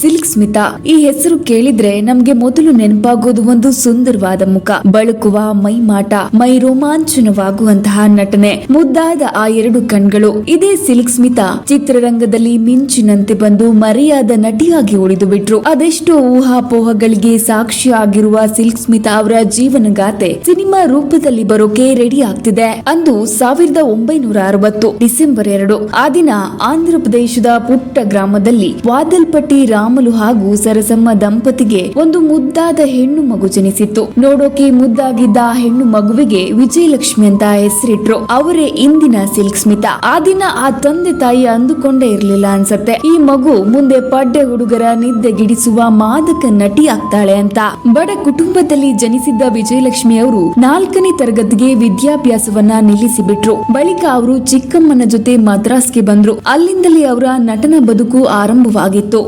Silk Smita, ಈ ಹೆಸರು ಕೇಳಿದ್ರೆ ನಮ್ಗೆ ಮೊದಲು ನೆನಪಾಗೋದು ಒಂದು ಸುಂದರವಾದ ಮುಖ. ಬಳುಕುವ ಮೈಮಾಟ, ಮೈ ರೋಮಾಂಚನವಾಗುವಂತಹ ನಟನೆ. ಮುದ್ದಾದ ಆ ಎರಡು ಕಣ್ಗಳು. ಇದೇ ಸಿಲ್ಕ್ ಸ್ಮಿತಾ ಚಿತ್ರರಂಗದಲ್ಲಿ ಮಿಂಚಿನಂತೆ ಬಂದು ಮರೆಯಾದ ನಟಿಯಾಗಿ ಉಳಿದು ಬಿಟ್ರು ಅದೆಷ್ಟೋ ಊಹಾಪೋಹಗಳಿಗೆ ಸಾಕ್ಷಿಯಾಗಿರುವ ಸಿಲ್ಕ್ ಸ್ಮಿತಾ ಅವರ ಜೀವನಗಾಥೆ ಸಿನಿಮಾ ರೂಪದಲ್ಲಿ ಬರೋಕೆ ರೆಡಿ ಆಗ್ತಿದೆ. ಅಂದು ಸಾವಿರದ ಒಂಬೈನೂರ ಅರವತ್ತು ಡಿಸೆಂಬರ್ ಎರಡು ಆ ದಿನ ಆಂಧ್ರ ಪ್ರದೇಶದ ಪುಟ್ಟ ಗ್ರಾಮದಲ್ಲಿ ವಾದಲ್ಪಟ್ಟಿ ರಾಮಲು ಹಾಗೂ ಸರಸಮ್ಮ ದಂಪತಿಗೆ ಒಂದು ಮುದ್ದಾದ ಹೆಣ್ಣು ಮಗು ಜನಿಸಿತ್ತು. ನೋಡೋಕೆ ಮುದ್ದಾಗಿದ್ದ ಹೆಣ್ಣು ಮಗುವಿಗೆ ವಿಜಯಲಕ್ಷ್ಮಿ ಅಂತ ಹೆಸರಿಟ್ರು. ಅವರೇ ಇಂದಿನ ಸಿಲ್ಕ್ ಸ್ಮಿತಾ. ಆ ದಿನ ಆ ತಂದೆ ತಾಯಿ ಅಂದುಕೊಂಡೇ ಇರ್ಲಿಲ್ಲ ಅನ್ಸತ್ತೆ. ಈ ಮಗು ಮುಂದೆ ಪಡ್ಡೆ ಹುಡುಗರ ನಿದ್ದೆಗಿಡಿಸುವ ಮಾದಕ ನಟಿ ಆಗ್ತಾಳೆ ಅಂತ. ಬಡ ಕುಟುಂಬದಲ್ಲಿ ಜನಿಸಿದ್ದ ವಿಜಯಲಕ್ಷ್ಮಿ ಅವರು ನಾಲ್ಕನೇ ತರಗತಿಗೆ ವಿದ್ಯಾಭ್ಯಾಸವನ್ನ ನಿಲ್ಲಿಸಿಬಿಟ್ರು. ಬಳಿಕ ಅವರು ಚಿಕ್ಕಮ್ಮನ ಜೊತೆ ಮದ್ರಾಸ್ಗೆ ಬಂದ್ರು. ಅಲ್ಲಿಂದಲೇ ಅವರ ನಟನ ಬದುಕು ಆರಂಭವಾಗಿತ್ತು.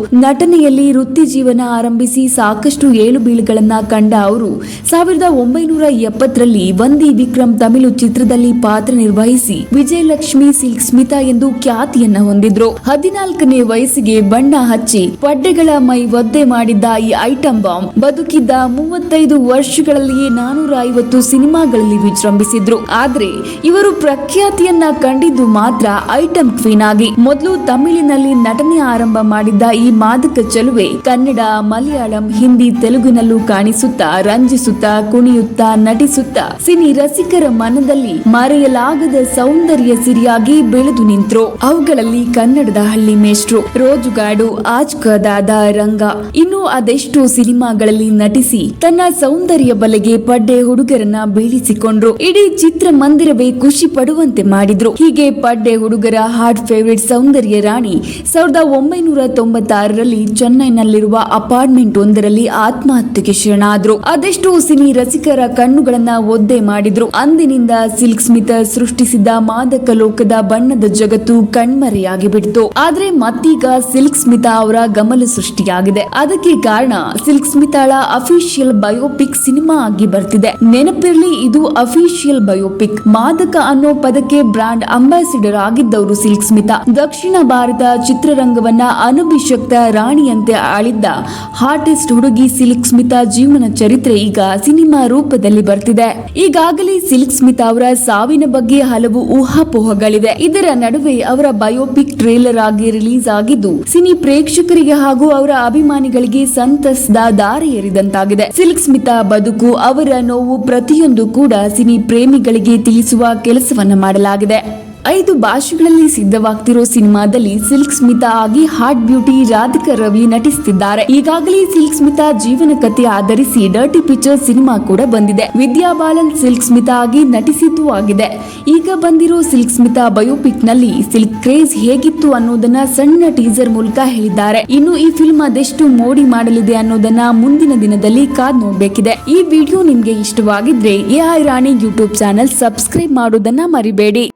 ನಟನೆಯಲ್ಲಿ ವೃತ್ತಿ ಜೀವನ ಆರಂಭಿಸಿ ಸಾಕಷ್ಟು ಏಳು ಬೀಳುಗಳನ್ನು ಕಂಡ ಅವರು ಸಾವಿರದ ಒಂಬೈನೂರ ಎಪ್ಪತ್ತರಲ್ಲಿ ವಂದಿ ವಿಕ್ರಮ್ ತಮಿಳು ಚಿತ್ರದಲ್ಲಿ ಪಾತ್ರ ನಿರ್ವಹಿಸಿ ವಿಜಯಲಕ್ಷ್ಮಿ ಸಿಲ್ಕ್ ಸ್ಮಿತಾ ಎಂದು ಖ್ಯಾತಿಯನ್ನ ಹೊಂದಿದ್ರು. ಹದಿನಾಲ್ಕನೇ ವಯಸ್ಸಿಗೆ ಬಣ್ಣ ಹಚ್ಚಿ ಪಡ್ಡೆಗಳ ಮೈ ಒದ್ದೆ ಮಾಡಿದ್ದ ಈ ಐಟಂ ಬಾಂಬ್ ಬದುಕಿದ್ದ ಮೂವತ್ತೈದು ವರ್ಷಗಳಲ್ಲಿಯೇ ನಾನೂರ ಐವತ್ತು ಸಿನಿಮಾಗಳಲ್ಲಿ ವಿಜೃಂಭಿಸಿದ್ರು. ಆದ್ರೆ ಇವರು ಪ್ರಖ್ಯಾತಿಯನ್ನ ಕಂಡಿದ್ದು ಮಾತ್ರ ಐಟಂ ಕ್ವೀನ್ ಆಗಿ. ಮೊದಲು ತಮಿಳಿನಲ್ಲಿ ನಟನೆ ಆರಂಭ ಮಾಡಿದ್ದ ಈ ಮಾದಕ ಚೆಲುವೆ ಕನ್ನಡ, ಮಲಯಾಳಂ, ಹಿಂದಿ, ತೆಲುಗಿನಲ್ಲೂ ಕಾಣಿಸುತ್ತಾ, ರಂಜಿಸುತ್ತಾ, ಕುಣಿಯುತ್ತಾ, ನಟಿಸುತ್ತಾ, ಸಿನಿ ರಸಿಕರ ಮನದಲ್ಲಿ ಮರೆಯಲಾಗದ ಸೌಂದರ್ಯ ಸಿರಿಯಾಗಿ ಬೆಳೆದು ನಿಂತ್ರು. ಅವುಗಳಲ್ಲಿ ಕನ್ನಡದ ಹಳ್ಳಿ ಮೇಷ್ಟ್ರು ರೋಜುಗಾಡು, ಆಜ್ಕದಾದ ರಂಗ. ಇನ್ನು ಅದೆಷ್ಟು ಸಿನಿಮಾಗಳಲ್ಲಿ ನಟಿಸಿ ತನ್ನ ಸೌಂದರ್ಯ ಬಲೆಗೆ ಪಡ್ಡೆ ಹುಡುಗರನ್ನ ಬೀಳಿಸಿಕೊಂಡ್ರು. ಇಡೀ ಚಿತ್ರಮಂದಿರವೇ ಖುಷಿ ಪಡುವಂತೆ ಮಾಡಿದ್ರು. ಹೀಗೆ ಪಡ್ಡೆ ಹುಡುಗರ ಹಾರ್ಟ್ ಫೇವರಿಟ್ ಸೌಂದರ್ಯ ರಾಣಿ ಸಾವಿರದ ಒಂಬೈನೂರ ತೊಂಬತ್ತಾರರಲ್ಲಿ ಚೆನ್ನೈನಲ್ಲಿರುವ ಅಪಾರ್ಟ್ಮೆಂಟ್ ಒಂದರಲ್ಲಿ ಆತ್ಮಹತ್ಯೆಗೆ ಶರಣಾದ್ರು. ಅದೆಷ್ಟೋ ಸಿನಿ ರಸಿಕರ ಕಣ್ಣುಗಳನ್ನ ಒದ್ದೆ ಮಾಡಿದ್ರು. ಅಂದಿನಿಂದ ಸಿಲ್ಕ್ ಸ್ಮಿತ ಸೃಷ್ಟಿಸಿದ್ದ ಮಾದಕ ಲೋಕದ ಬಣ್ಣದ ಜಗತ್ತು ಕಣ್ಮರೆಯಾಗಿ ಬಿಡ್ತು. ಆದ್ರೆ ಮತ್ತೀಗ ಸಿಲ್ಕ್ ಸ್ಮಿತಾ ಅವರ ಗಮನ ಸೃಷ್ಟಿಯಾಗಿದೆ. ಅದಕ್ಕೆ ಕಾರಣ ಸಿಲ್ಕ್ ಸ್ಮಿತಾಳ ಅಫಿಷಿಯಲ್ ಬಯೋಪಿಕ್ ಸಿನಿಮಾ ಆಗಿ ಬರ್ತಿದೆ. ನೆನಪಿರ್ಲಿ, ಇದು ಅಫಿಷಿಯಲ್ ಬಯೋಪಿಕ್. ಮಾದಕ ಅನ್ನೋ ಪದಕ್ಕೆ ಬ್ರಾಂಡ್ ಅಂಬಾಸಿಡರ್ ಆಗಿದ್ದವರು ಸಿಲ್ಕ್ ಸ್ಮಿತಾ. ದಕ್ಷಿಣ ಭಾರತ ಚಿತ್ರರಂಗವನ್ನ ಅನಭಿಷಕ್ತ ರಾಣಿಯಂತೆ ಆಳಿದ್ದ ಹಾರ್ಟಿಸ್ಟ್ ಹುಡುಗಿ ಸಿಲ್ಕ್ ಸ್ಮಿತಾ ಜೀವನ ಚರಿತ್ರೆ ಈಗ ಸಿನಿಮಾ ರೂಪದಲ್ಲಿ ಬರ್ತಿದೆ. ಈಗಾಗಲೇ ಸಿಲ್ಕ್ ಸ್ಮಿತಾ ಅವರ ಸಾವಿನ ಬಗ್ಗೆ ಹಲವು ಊಹಾಪೋಹಗಳಿದೆ ಇದರ ನಡುವೆ ಅವರ ಬಯೋಪಿಕ್ ಟ್ರೇಲರ್ ಆಗಿ ರಿಲೀಸ್ ಆಗಿದ್ದು, ಸಿನಿ ಪ್ರೇಕ್ಷಕರಿಗೆ ಹಾಗೂ ಅವರ ಅಭಿಮಾನಿಗಳಿಗೆ ಸಂತಸದ ದಾರಿ ಏರಿದಂತಾಗಿದೆ ಸಿಲ್ಕ್ ಸ್ಮಿತಾ ಬದುಕು, ಅವರ ನೋವು ಪ್ರತಿಯೊಂದು ಕೂಡ ಸಿನಿ ಪ್ರೇಮಿಗಳಿಗೆ ತಿಳಿಸುವ ಕೆಲಸವನ್ನು ಮಾಡಲಾಗಿದೆ. ಐದು ಭಾಷೆಗಳಲ್ಲಿ ಸಿದ್ಧವಾಗ್ತಿರೋ ಸಿನಿಮಾದಲ್ಲಿ ಸಿಲ್ಕ್ ಸ್ಮಿತಾ ಆಗಿ ಹಾರ್ಟ್ ಬ್ಯೂಟಿ ರಾಧಿಕಾ ರವಿ ನಟಿಸುತ್ತಿದ್ದಾರೆ ಈಗಾಗಲೇ ಸಿಲ್ಕ್ ಸ್ಮಿತಾ ಜೀವನ ಕಥೆ ಆಧರಿಸಿ ಡರ್ಟಿ ಪಿಕ್ಚರ್ ಸಿನಿಮಾ ಕೂಡ ಬಂದಿದೆ. ವಿದ್ಯಾ ಬಾಲನ್ ಸಿಲ್ಕ್ ಸ್ಮಿತಾ ಆಗಿ ನಟಿಸಿದ್ದು ಆಗಿದೆ. ಈಗ ಬಂದಿರೋ ಸಿಲ್ಕ್ ಸ್ಮಿತಾ ಬಯೋಪಿಕ್ನಲ್ಲಿ ಸಿಲ್ಕ್ ಕ್ರೇಜ್ ಹೇಗಿತ್ತು ಅನ್ನೋದನ್ನ ಸಣ್ಣ ಟೀಸರ್ ಮೂಲಕ ಹೇಳಿದ್ದಾರೆ. ಇನ್ನು ಈ ಫಿಲ್ಮ್ ಅದೆಷ್ಟು ಮೋಡಿ ಮಾಡಲಿದೆ ಅನ್ನೋದನ್ನ ಮುಂದಿನ ದಿನದಲ್ಲಿ ಕಾದ್ ನೋಡ್ಬೇಕಿದೆ. ಈ ವಿಡಿಯೋ ನಿಮ್ಗೆ ಇಷ್ಟವಾಗಿದ್ರೆ A I Rani YouTube channel subscribe ಮಾಡೋದನ್ನ ಮರಿಬೇಡಿ.